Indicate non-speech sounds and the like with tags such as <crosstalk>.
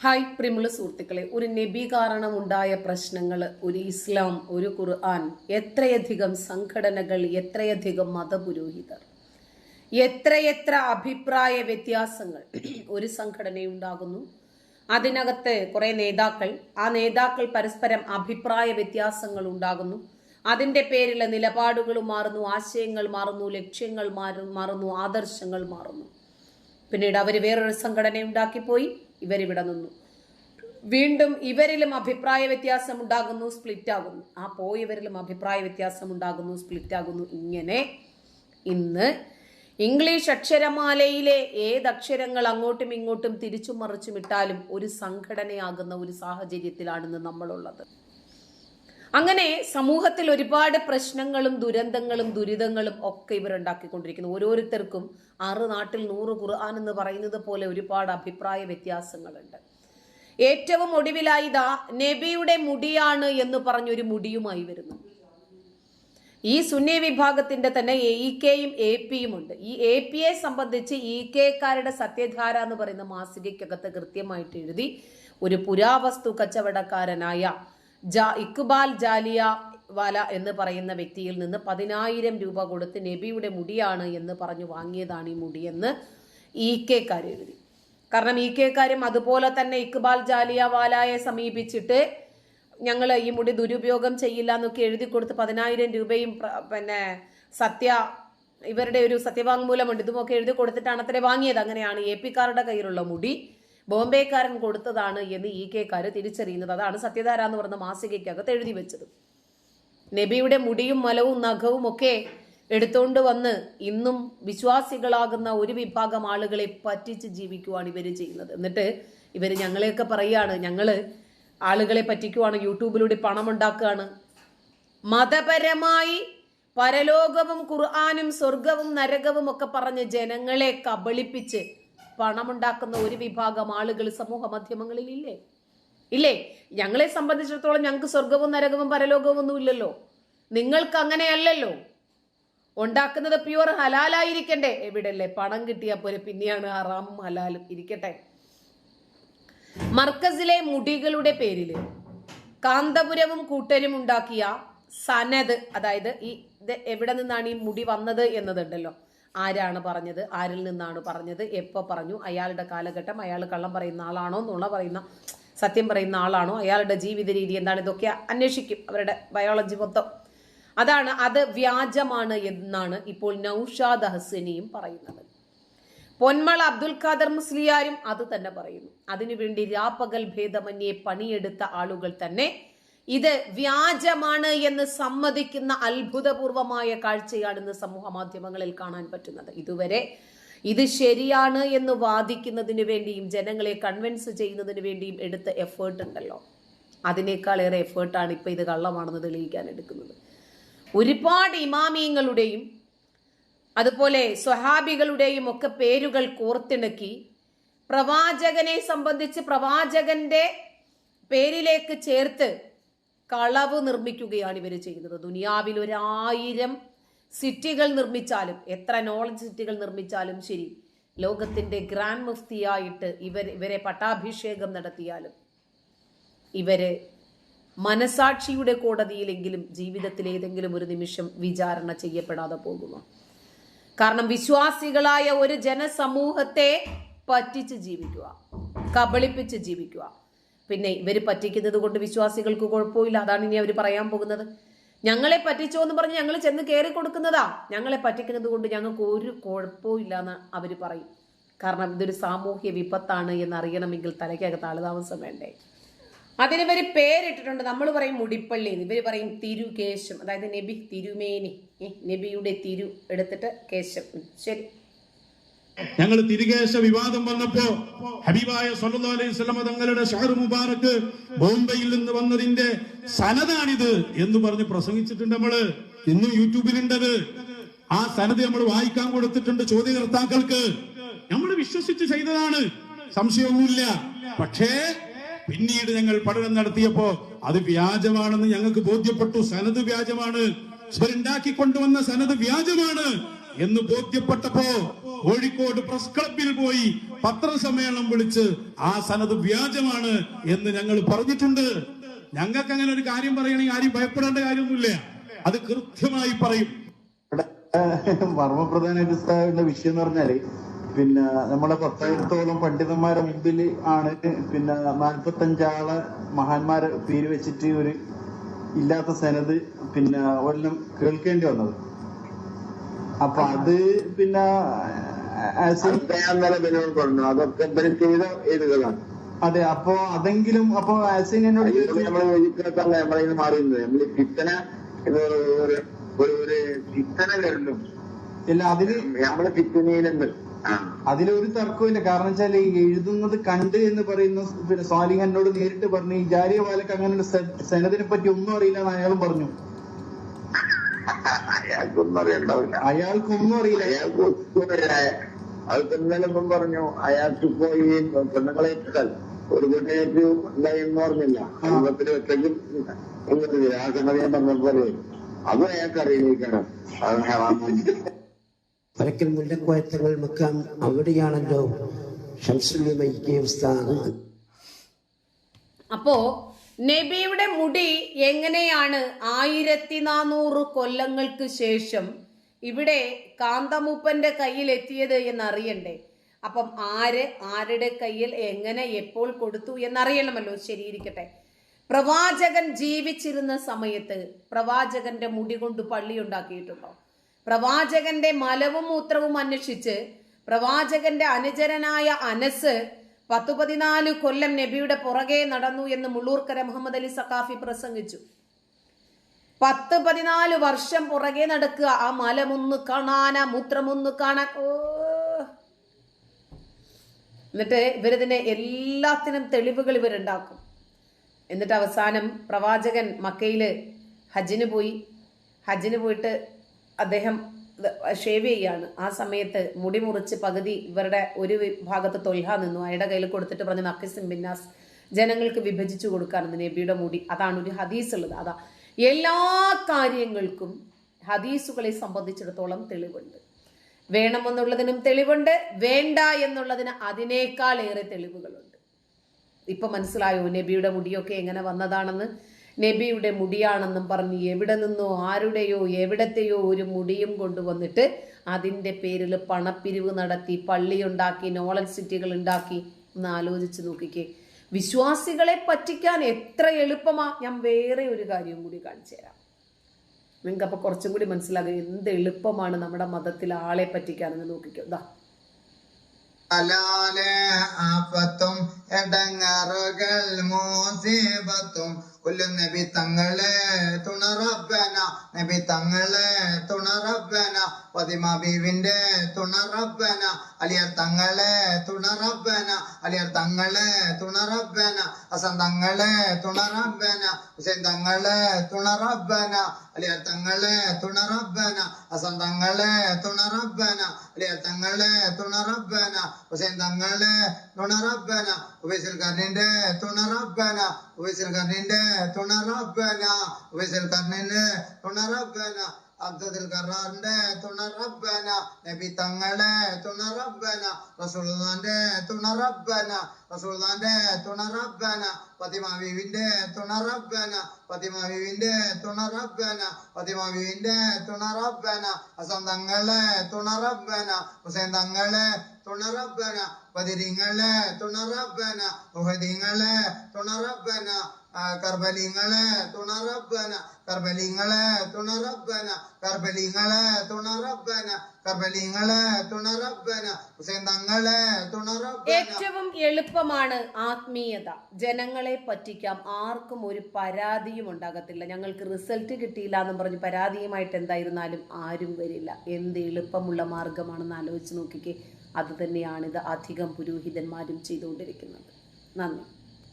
Hi പ്രിമുള്ള സുഹൃത്തുക്കളെ. ഒരു നബി കാരണം ഉണ്ടായ പ്രശ്നങ്ങൾ ഒരു ഇസ്ലാം ഒരു ഖുർആൻ എത്രയധികം സംഘടനകൾ എത്രയധികം മതപുരോഹിതർ എത്രയെത്ര അഭിപ്രായ വ്യത്യാസങ്ങൾ <clears throat> ഒരു സംഘടനയുണ്ടാകുന്നു. അതിനകത്ത് കുറേ നേതാക്കൾ ആ നേതാക്കൾ പരസ്പരം അഭിപ്രായ വ്യത്യാസങ്ങൾ ഉണ്ടാകുന്നു. അതിന്റെ പേരിൽ നിലപാടുകൾ മാറുന്നു ആശയങ്ങൾ മാറുന്നു ലക്ഷ്യങ്ങൾ മാറുന്നു ആദർശങ്ങൾ മാറുന്നു. പിന്നീട് അവർ വേറൊരു സംഘടന ഉണ്ടാക്കിപ്പോയി ഇവരിവിടെ നിന്നു. വീണ്ടും ഇവരിലും അഭിപ്രായ വ്യത്യാസം ഉണ്ടാകുന്നു സ്പ്ലിറ്റ് ആകുന്നു ആ പോയവരിലും അഭിപ്രായ വ്യത്യാസം ഉണ്ടാകുന്നു സ്പ്ലിറ്റ് ആകുന്നു ഇങ്ങനെ ഇന്ന് ഇംഗ്ലീഷ് അക്ഷരമാലയിലെ ഏത് അക്ഷരങ്ങൾ അങ്ങോട്ടും ഇങ്ങോട്ടും തിരിച്ചും മറിച്ചും ഇട്ടാലും ഒരു സംഘടനയാകുന്ന ഒരു സാഹചര്യത്തിലാണ് നമ്മളുള്ളത്. അങ്ങനെ സമൂഹത്തിൽ ഒരുപാട് പ്രശ്നങ്ങളും ദുരന്തങ്ങളും ദുരിതങ്ങളും ഒക്കെ ഇവർ ഉണ്ടാക്കിക്കൊണ്ടിരിക്കുന്നു ഓരോരുത്തർക്കും ആറ് നാട്ടിൽ നൂറ് ഖുർആൻ എന്ന് പറയുന്നത് പോലെ ഒരുപാട് അഭിപ്രായ വ്യത്യാസങ്ങളുണ്ട്. ഏറ്റവും ഒടുവിലായി ഇതാ നബിയുടെ മുടിയാണ് എന്ന് പറഞ്ഞൊരു മുടിയുമായി വരുന്നു. ഈ സുന്നി വിഭാഗത്തിന്റെ തന്നെ ഇ കെയും എ പിയും ഉണ്ട്. ഈ എ പിയെ സംബന്ധിച്ച് ഇ കെക്കാരുടെ സത്യധാര എന്ന് പറയുന്ന മാസികയ്ക്കകത്ത് കൃത്യമായിട്ട് എഴുതി ഒരു പുരാവസ്തു കച്ചവടക്കാരനായ ജാ ഇക്ബാൽ ജാലിയ വാല എന്ന് പറയുന്ന വ്യക്തിയിൽ നിന്ന് പതിനായിരം രൂപ കൊടുത്ത് നബിയുടെ മുടിയാണ് എന്ന് പറഞ്ഞു വാങ്ങിയതാണ് ഈ മുടിയെന്ന് ഇ കെക്കാർ എഴുതി. കാരണം ഇ കെക്കാരും അതുപോലെ തന്നെ ഇക്ബാൽ ജാലിയ വാലയെ സമീപിച്ചിട്ട് ഞങ്ങൾ ഈ മുടി ദുരുപയോഗം ചെയ്യില്ല എന്നൊക്കെ എഴുതി കൊടുത്ത് പതിനായിരം രൂപയും പിന്നെ സത്യ ഇവരുടെ ഒരു സത്യവാങ്മൂലമുണ്ട് ഇതുമൊക്കെ എഴുതി കൊടുത്തിട്ടാണ് അത്ര വാങ്ങിയത്. അങ്ങനെയാണ് എ പിക്കാരുടെ കയ്യിലുള്ള മുടി. ബോംബെക്കാരൻ കൊടുത്തതാണ് എന്ന് ഇ കെക്കാർ തിരിച്ചറിയുന്നത്. അതാണ് സത്യധാര എന്ന് പറയുന്ന മാസികയ്ക്കകത്ത് എഴുതി വെച്ചത്. നബിയുടെ മുടിയും മലവും നഖവും ഒക്കെ എടുത്തുകൊണ്ട് വന്ന് ഇന്നും വിശ്വാസികളാകുന്ന ഒരു വിഭാഗം ആളുകളെ പറ്റിച്ച് ജീവിക്കുവാണ് ഇവർ ചെയ്യുന്നത്. എന്നിട്ട് ഇവർ ഞങ്ങളെയൊക്കെ പറയുകയാണ് ഞങ്ങൾ ആളുകളെ പറ്റിക്കുവാണ് യൂട്യൂബിലൂടെ പണം ഉണ്ടാക്കുകയാണ് മതപരമായി പരലോകവും ഖുർആാനും സ്വർഗവും നരകവും ഒക്കെ പറഞ്ഞ് ജനങ്ങളെ കബളിപ്പിച്ച് പണമുണ്ടാക്കുന്ന ഒരു വിഭാഗം ആളുകൾ സമൂഹ മാധ്യമങ്ങളിൽ ഇല്ലേ? ഇല്ലേ? ഞങ്ങളെ സംബന്ധിച്ചിടത്തോളം ഞങ്ങൾക്ക് സ്വർഗവും നരകവും പരലോകവും ഒന്നും ഇല്ലല്ലോ. നിങ്ങൾക്ക് അങ്ങനെയല്ലല്ലോ. ഉണ്ടാക്കുന്നത് പ്യുവർ ഹലാലായിരിക്കണ്ടേ? എവിടെയല്ലേ പണം കിട്ടിയ പോലെ പിന്നെയാണ് ഹറാമും ഹലാലും. ഇരിക്കട്ടെ. മർക്കസിലെ മുടികളുടെ പേരിൽ കാന്തപുരവും കൂട്ടരും ഉണ്ടാക്കിയ സനത് അതായത് ഈ ഇത് എവിടെ നിന്നാണ് ഈ മുടി വന്നത് എന്നതുണ്ടല്ലോ. ആരാണ് പറഞ്ഞത്? ആരിൽ നിന്നാണ് പറഞ്ഞത്? എപ്പോൾ പറഞ്ഞു? അയാളുടെ കാലഘട്ടം അയാൾ കള്ളം പറയുന്ന ആളാണോ? നുണ പറയുന്ന സത്യം പറയുന്ന ആളാണോ? അയാളുടെ ജീവിത രീതി എന്താണ്? ഇതൊക്കെ അന്വേഷിക്കും അവരുടെ ബയോളജി മൊത്തം. അതാണ് അത് വ്യാജമാണ് എന്നാണ് ഇപ്പോൾ നൌഷാദ് ഹസനിയും പറയുന്നത്. പൊന്മള അബ്ദുൽ ഖാദർ മുസ്ലിയാരും അത് തന്നെ പറയുന്നു. അതിനുവേണ്ടി രാപ്പകൽ ഭേദമന്യെ പണിയെടുത്ത ആളുകൾ തന്നെ ഇത് വ്യാജമാണ് എന്ന് സമ്മതിക്കുന്ന അത്ഭുതപൂർവമായ കാഴ്ചയാണ് ഇന്ന് സമൂഹ മാധ്യമങ്ങളിൽ കാണാൻ പറ്റുന്നത്. ഇതുവരെ ഇത് ശരിയാണ് എന്ന് വാദിക്കുന്നതിന് വേണ്ടിയും ജനങ്ങളെ കൺവിൻസ് ചെയ്യുന്നതിന് വേണ്ടിയും എടുത്ത എഫേർട്ട് ഉണ്ടല്ലോ. അതിനേക്കാളേറെ എഫേർട്ടാണ് ഇപ്പൊ ഇത് കള്ളമാണെന്ന് തെളിയിക്കാൻ എടുക്കുന്നത്. ഒരുപാട് ഇമാമിയങ്ങളുടെയും അതുപോലെ സ്വഹാബികളുടെയും ഒക്കെ പേരുകൾ കോർത്തിണക്കി പ്രവാചകനെ സംബന്ധിച്ച് പ്രവാചകന്റെ പേരിലേക്ക് ചേർത്ത് കളവ് നിർമ്മിക്കുകയാണ് ഇവർ ചെയ്യുന്നത്. ദുനിയാവിൽ ഒരായിരം സിറ്റികൾ നിർമ്മിച്ചാലും എത്ര നോളജ് സിറ്റികൾ നിർമ്മിച്ചാലും ശരി ലോകത്തിന്റെ ഗ്രാൻഡ് മുഫ്തിയായിട്ട് ഇവർ ഇവരെ പട്ടാഭിഷേകം നടത്തിയാലും ഇവരെ മനസാക്ഷിയുടെ കോടതിയിലെങ്കിലും ജീവിതത്തിൽ ഏതെങ്കിലും ഒരു നിമിഷം വിചാരണ ചെയ്യപ്പെടാതെ പോകുമോ കാരണം വിശ്വാസികളായ ഒരു ജനസമൂഹത്തെ പറ്റിച്ച് ജീവിക്കുക കബളിപ്പിച്ച് ജീവിക്കുക. പിന്നെ ഇവർ പറ്റിക്കുന്നത് കൊണ്ട് വിശ്വാസികൾക്ക് കുഴപ്പമില്ല. അതാണ് ഇനി അവർ പറയാൻ പോകുന്നത്. ഞങ്ങളെ പറ്റിച്ചോ എന്ന് പറഞ്ഞ് ഞങ്ങൾ ചെന്ന് കയറി കൊടുക്കുന്നതാ. ഞങ്ങളെ പറ്റിക്കുന്നത് കൊണ്ട് ഞങ്ങൾക്ക് ഒരു കുഴപ്പമില്ല എന്ന് അവർ പറയും. കാരണം ഇതൊരു സാമൂഹ്യ വിപത്താണ് എന്നറിയണമെങ്കിൽ തലയ്ക്കകത്ത് ആളുതാമസം വേണ്ടേ. അതിന് ഇവർ പേരിട്ടിട്ടുണ്ട്. നമ്മൾ പറയും മുടിപ്പള്ളി ഇവർ പറയും തിരുകേശം. അതായത് നബി തിരുമേനി. നബിയുടെ തിരു എടുത്തിട്ട് കേശം. ശരി. ഞങ്ങൾ തിരികേശ വിവാദം വന്നപ്പോ ഹബീബായ സല്ലല്ലാഹു അലൈഹി വസല്ലമ തങ്ങളുടെ ഷഹർ മുബാറക്ക് ബോംബെയിൽ നിന്ന് വന്നതിന്റെ സനതാണിത് എന്ന് പറഞ്ഞ് പ്രസംഗിച്ചിട്ടുണ്ട് നമ്മൾ. ഇന്നും യൂട്യൂബിലുണ്ടത്. ആ സനത് നമ്മൾ വായിക്കാൻ കൊടുത്തിട്ടുണ്ട് ചോദ്യകർത്താക്കൾക്ക്. നമ്മൾ വിശ്വസിച്ച് ചെയ്തതാണ്. സംശയമൊന്നുമില്ല. പക്ഷേ പിന്നീട് ഞങ്ങൾ പഠനം നടത്തിയപ്പോ അത് വ്യാജമാണെന്ന് ഞങ്ങൾക്ക് ബോധ്യപ്പെട്ടു. സനത് വ്യാജമാണ്. ഇവരുണ്ടാക്കി കൊണ്ടുവന്ന സനത് വ്യാജമാണ്. എന്ന് ബോധ്യപ്പെട്ടപ്പോ കോഴിക്കോട് പ്രസ് ക്ലബിൽ പോയി പത്രസമ്മേളനം വിളിച്ച് ആ സനത് വ്യാജമാണ് എന്ന് ഞങ്ങൾ പറഞ്ഞിട്ടുണ്ട്. ഞങ്ങൾക്ക് അങ്ങനെ ഒരു കാര്യം പറയണെങ്കിൽ ആരും ഭയപ്പെടേണ്ട കാര്യമൊന്നുമില്ല. അത് കൃത്യമായി പറയും. ഉസ്താദിന്റെ വിഷയം എന്ന് പറഞ്ഞാൽ പിന്നെ നമ്മളെ പത്തായിരത്തോളം പണ്ഡിതന്മാരെ മുമ്പിൽ ആണ് പിന്നെ നാൽപ്പത്തഞ്ചാളെ മഹാന്മാരെ പേര് വെച്ചിട്ട് ഒരു ഇല്ലാത്ത സനത് പിന്നെ ഒരെല്ലാം കേൾക്കേണ്ടി വന്നത്. അപ്പൊ അത് പിന്നെ പറഞ്ഞു അതൊക്കെ ചെയ്ത ഏതുകളാണ് അതെ അപ്പൊ അതെങ്കിലും അപ്പൊ ആസിൻ എന്നോട് നമ്മൾ യോജിക്കാത്തല്ല നമ്മളെ മാറിയത് നമ്മൾ ചിത്തന ഒരു ഒരു ചിത്തന വരണം ഇല്ല അതിൽ നമ്മളെ ചിത്തനയിലുണ്ട് ആ. അതിലൊരു തർക്കമില്ല കാരണം വെച്ചാൽ ഈ എഴുതുന്നത് കണ്ട് എന്ന് പറയുന്ന പിന്നെ സ്വാലിഹ് എന്നോട് നേരിട്ട് പറഞ്ഞു. ഈ ജാരിയ വാലക്ക് അങ്ങനെ ഒരു സെ- പറ്റി ഒന്നും അറിയില്ല എന്ന് അയാളും പറഞ്ഞു. അയാൾക്കൊന്നും അറിയണ്ടാവില്ല. അയാൾക്കൊന്നും അറിയില്ല. അയാൾക്ക് അത് ഇന്നലെ പറഞ്ഞു അയാൾക്ക് പോയി പെണ്ണുങ്ങളെ ഏറ്റാൽ ഒരു പെണ്ണേക്ക് എന്തായെന്ന് പറഞ്ഞില്ല കുടുംബത്തിന് വെച്ചെങ്കിൽ ഒന്നുമില്ല ആ സംഗതി ഞാൻ പറഞ്ഞപ്പോലെ അതും അയാൾക്ക് അറിയില്ലേക്കാണ് അത് പരക്കൽ മുല്ലക്കോയത്തങ്ങൾ മക്കാം അവിടെയാണല്ലോ ഷംസുല്യമയ്ക്ക് സ്ഥാനം അപ്പോ നബിയുടെ മുടി എങ്ങനെയാണ് ആയിരത്തി നാനൂറ് കൊല്ലങ്ങൾക്ക് ശേഷം ഇവിടെ കാന്തമൂപ്പന്റെ കയ്യിൽ എത്തിയത് എന്നറിയണ്ടേ? അപ്പം ആര് ആരുടെ കയ്യിൽ എങ്ങനെ എപ്പോൾ കൊടുത്തു എന്നറിയണമല്ലോ ശരിയിരിക്കട്ടെ. പ്രവാചകൻ ജീവിച്ചിരുന്ന സമയത്ത് പ്രവാചകന്റെ മുടി കൊണ്ട് പള്ളി ഉണ്ടാക്കിയിട്ടുണ്ടോ? പ്രവാചകന്റെ മലവും മൂത്രവും അന്വേഷിച്ച് പ്രവാചകന്റെ അനുചരനായ അനസ് പത്തു പതിനാല് കൊല്ലം നബിയുടെ പുറകെ നടന്നു എന്ന് മുള്ളൂർക്കര മുഹമ്മദ് അലി സഖാഫി പ്രസംഗിച്ചു. പത്ത് പതിനാല് വർഷം പുറകെ നടക്കുക. ആ മലമൊന്ന് കാണാന മൂത്രമൊന്ന് കാണാൻ. എന്നിട്ട് ഇവരിതിനെ എല്ലാത്തിനും തെളിവുകൾ ഇവരുണ്ടാക്കും. എന്നിട്ട് അവസാനം പ്രവാചകൻ മക്കയിൽ ഹജ്ജിന് പോയി. ഹജ്ജിന് പോയിട്ട് അദ്ദേഹം ഷേവ് ചെയ്യാണ്. ആ സമയത്ത് മുടി മുറിച്ച് പകുതി ഇവരുടെ ഒരു ഭാഗത്ത് തൊൽഹ നിന്നു. അയാളുടെ കയ്യിൽ കൊടുത്തിട്ട് പറഞ്ഞ നക്കിസിം ബിന്നാസ് ജനങ്ങൾക്ക് വിഭജിച്ചു കൊടുക്കാറുണ്ട് നബിയുടെ മുടി. അതാണ് ഒരു ഹദീസ് ഉള്ളത്. അതാ എല്ലാ കാര്യങ്ങൾക്കും ഹദീസുകളെ സംബന്ധിച്ചിടത്തോളം തെളിവുണ്ട്. വേണമെന്നുള്ളതിനും തെളിവുണ്ട് വേണ്ട എന്നുള്ളതിന് അതിനേക്കാൾ ഏറെ തെളിവുകളുണ്ട്. ഇപ്പൊ മനസ്സിലായോ നബിയുടെ മുടിയൊക്കെ എങ്ങനെ വന്നതാണെന്ന്? നബിയുടെ മുടിയാണെന്നും പറഞ്ഞ് എവിടെ നിന്നോ ആരുടെയോ എവിടത്തെയോ ഒരു മുടിയും കൊണ്ടുവന്നിട്ട് അതിന്റെ പേരിൽ പണപ്പിരിവ് നടത്തി പള്ളിയുണ്ടാക്കി നോളജ് സിറ്റികൾ ഉണ്ടാക്കി ഒന്ന് ആലോചിച്ച് നോക്കിക്കേ. വിശ്വാസികളെ പറ്റിക്കാൻ എത്ര എളുപ്പമാ. ഞാൻ വേറെ ഒരു കാര്യം കൂടി കാണിച്ചു തരാം. നിങ്ങൾക്ക് അപ്പൊ കുറച്ചും കൂടി മനസ്സിലാകും എന്ത് എളുപ്പമാണ് നമ്മുടെ മതത്തിൽ ആളെ പറ്റിക്കാനെന്ന് നോക്കിക്കോ. ദാ. അലാലെ ആപത്തും എടങ്ങറുകൾ മോസീബത്തും. കൊല്ലു നബി തങ്ങളെ തുണറബന നബി തങ്ങളെ തുണറബന. പതിമ ബീവിന്റെ തുണറബന അലിയർ തങ്ങളെ തുണറബന അലിയർ തങ്ങളെ തുണറബന. അസൻ തങ്ങളെ തുണറബന ഹുസൈൻ തങ്ങളെ തുണറബന അലിയർ തങ്ങളെ തുണറബന. അസൻ തങ്ങളെ തുണറബന അലിയർ തങ്ങളെ തുണറബന. ഹുസൈൻ തങ്ങളെ തുണറബന ഉവൈസൽ കർണിന്റെ തുണറബന ഉവൈസൽ കർണിന്റെ തുണറബന ഉവൈസൽ കർണിന്റെ തുണറബന അബ്ദുൽ കറാറിന്റെ തുണറബന നബി തങ്ങളെ തുണറബന റസൂലുള്ളാന്റെ തുണറബന റസൂലുള്ളാന്റെ തുണറബന പതിമാവിന്റെ തുണറബന പതിമാവിന്റെ തുണറബന പതിമാവിന്റെ തുണറബന ഹസൻ തങ്ങളെ തുണറബന ഹുസൈൻ തങ്ങളെ തുണറബന പതിരിങ്ങളെ തുണറബന ഉഹദിങ്ങളെ തുണറബന കർബലിങ്ങളെ തുണറബന കർബലിങ്ങളെ തുണറബന കർബലിങ്ങളെ തുണറബന കർബലിങ്ങളെ തുണറബന ഹുസൈൻ തങ്ങളെ തുണറബന ഏറ്റവും എളുപ്പമാണ് ആത്മീയത. ജനങ്ങളെ പറ്റിക്കാം. ആർക്കും ഒരു പരാതിയും ഉണ്ടാകത്തില്ല. ഞങ്ങൾക്ക് റിസൾട്ട് കിട്ടിയില്ല എന്ന് പറഞ്ഞ് പരാതിയുമായിട്ട് എന്തായിരുന്നാലും ആരും വരില്ല. എന്ത് എളുപ്പമുള്ള മാർഗമാണെന്ന് ആലോചിച്ച് നോക്കിക്കേ. അത് തന്നെയാണ് അധികം പുരോഹിതന്മാരും ചെയ്തുകൊണ്ടിരിക്കുന്നത്. നന്ദി.